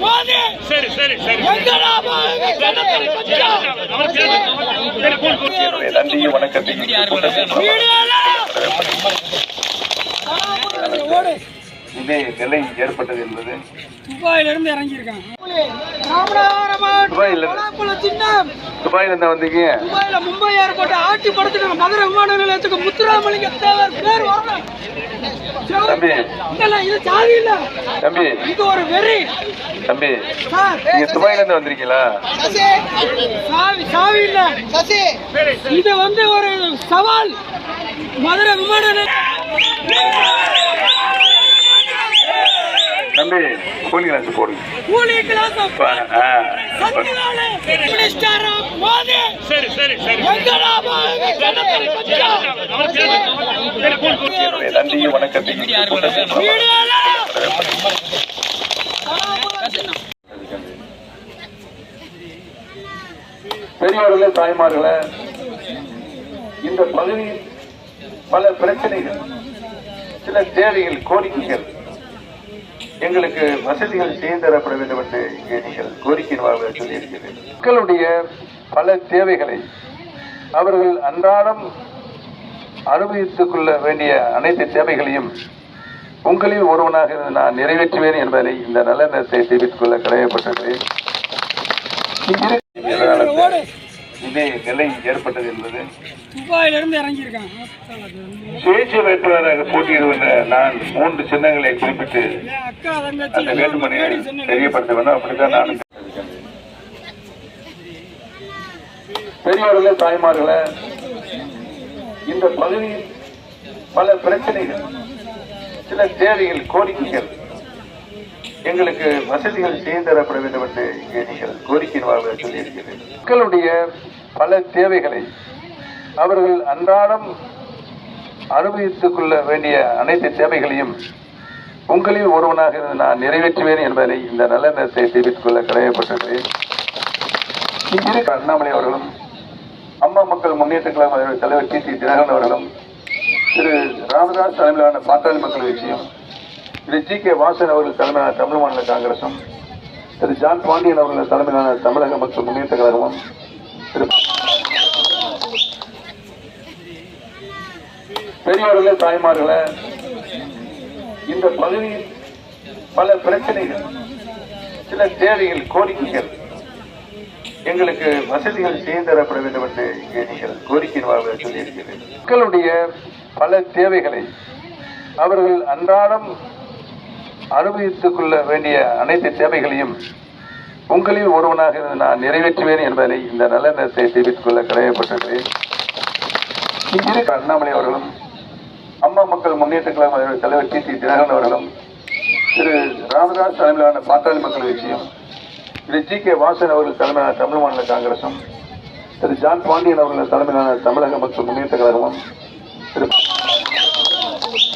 மோதி சரி சரி சரி. போகுது? இதே நிலை ஏற்பட்டது என்பது துபாயில இருந்து இறங்கியிருக்கான் ராமநாதபுரம் துபாயில இருந்து. பலாப்பழம் சின்னம். துபாயில இருந்தா வந்தீங்க. துபாயில மும்பை ஏர்போர்ட் ஆட்சி படுத்துட்டாங்க மதுரை விமான நிலையத்துக்கு முத்துராமலிங்க தேவர் பேர் வரணும் தம்பி. இல்ல இது சாதி இல்ல. தம்பி. இது ஒரு வெறி. தம்பி. நீங்க துபாயில இருந்து வந்திருக்கீங்களா? சாவி சாவி இல்ல. இது வந்து ஒரு சவால். மதுரை விமான நிலையம். தம்பி கூலி கிளாஸ் போடுங்க கூலி கிளாஸ் மினிஸ்டர் சரி சரி சரி. வீடியோல. பெரியவர்களே தாய்மார்களே இந்த பகுதியில் பல பிரச்சனைகள் சில தேவைகள் கோரிக்கைகள் எங்களுக்கு வசதிகள் செய்து தரப்பட வேண்டும் என்று இங்கே நீங்கள் கோரிக்கை வாழ்வு மக்களுடைய பல தேவைகளை அவர்கள் அன்றாடம் அனுபவித்துக் கொள்ள வேண்டிய அனைத்து தேவைகளையும் உங்களில் ஒருவனாக நான் நிறைவேற்றுவேன் என்பதை இந்த நல்ல நேரத்தை தெரிவித்துக் கொள்ள கடமைப்பட்டிருக்கிறேன். இதே நிலை ஏற்பட்டது என்பது துபாயில இருந்து இறங்கியிருக்கான் சுயேட்சை வேட்பாளராக போட்டியிடுவென்ற நான் மூன்று சின்னங்களை குறிப்பிட்டு அந்த சொன்னேன். தெரியப்படுத்த வேண்டும் அப்படித்தான் நான் பெரியவர்களே தாய்மார்களே இந்த பகுதியில் பல பிரச்சனைகள் சில தேவைகள் கோரிக்கைகள் எங்களுக்கு வசதிகள் செய்து தரப்பட வேண்டும் என்று இங்கே நீங்கள் கோரிக்கையின் வாழ்வு சொல்லியிருக்கிறேன். மக்களுடைய பல தேவைகளை அவர்கள் அன்றாடம் அனுபவித்துக் கொள்ள வேண்டிய அனைத்து தேவைகளையும் உங்களில் ஒருவனாக இருந்து நான் நிறைவேற்றுவேன் என்பதை இந்த நல்ல நேரத்தை தெரிவித்துக் கொள்ள கடமைப்பட்டிருக்கிறேன். இங்கிருக்கிற அண்ணாமலை அவர்களும் அம்மா மக்கள் முன்னேற்ற கழகம் தலைவர் டி சி தினகரன் அவர்களும் திரு ராமதாஸ் தலைமையிலான பாட்டாளி மக்கள் கட்சியும் திரு ஜி கே வாசன் அவர்கள் தலைமையிலான தமிழ் மாநில காங்கிரசும் திரு ஜான் பாண்டியன் அவர்கள் தலைமையிலான தமிழக மக்கள் முன்னேற்ற கழகமும் திரு பெரியவர்களே தாய்மார்களே இந்த பகுதியில் பல பிரச்சனைகள் சில தேவைகள் கோரிக்கைகள் எங்களுக்கு வசதிகள் செய்து தரப்பட வேண்டும் என்று இங்கே நீங்கள் கோரிக்கை வாழ்வு சொல்லியிருக்கிறீர்கள் மக்களுடைய பல தேவைகளை அவர்கள் அன்றாடம் அனுபவித்துக் கொள்ள வேண்டிய அனைத்து தேவைகளையும் உங்களில் ஒருவனாக நான் நிறைவேற்றுவேன் என்பதை இந்த நல்ல நேரத்தை தெரிவித்துக் கொள்ள கடமைப்பட்டிருக்கிறேன் இங்கிருக்கிற அண்ணாமலை அவர்களும் அம்மா மக்கள் முன்னேற்ற கழகம் தலைவர் டி சி தினகரன் அவர்களும் திரு ராமதாஸ் தலைமையிலான பாட்டாளி மக்கள் கட்சியும் திரு ஜி கே வாசன் அவர்கள் தலைமையிலான தமிழ் மாநில காங்கிரசும் திரு ஜான் பாண்டியன் அவர்கள் தலைமையிலான தமிழக மக்கள் முன்னேற்ற கழகமும் திரு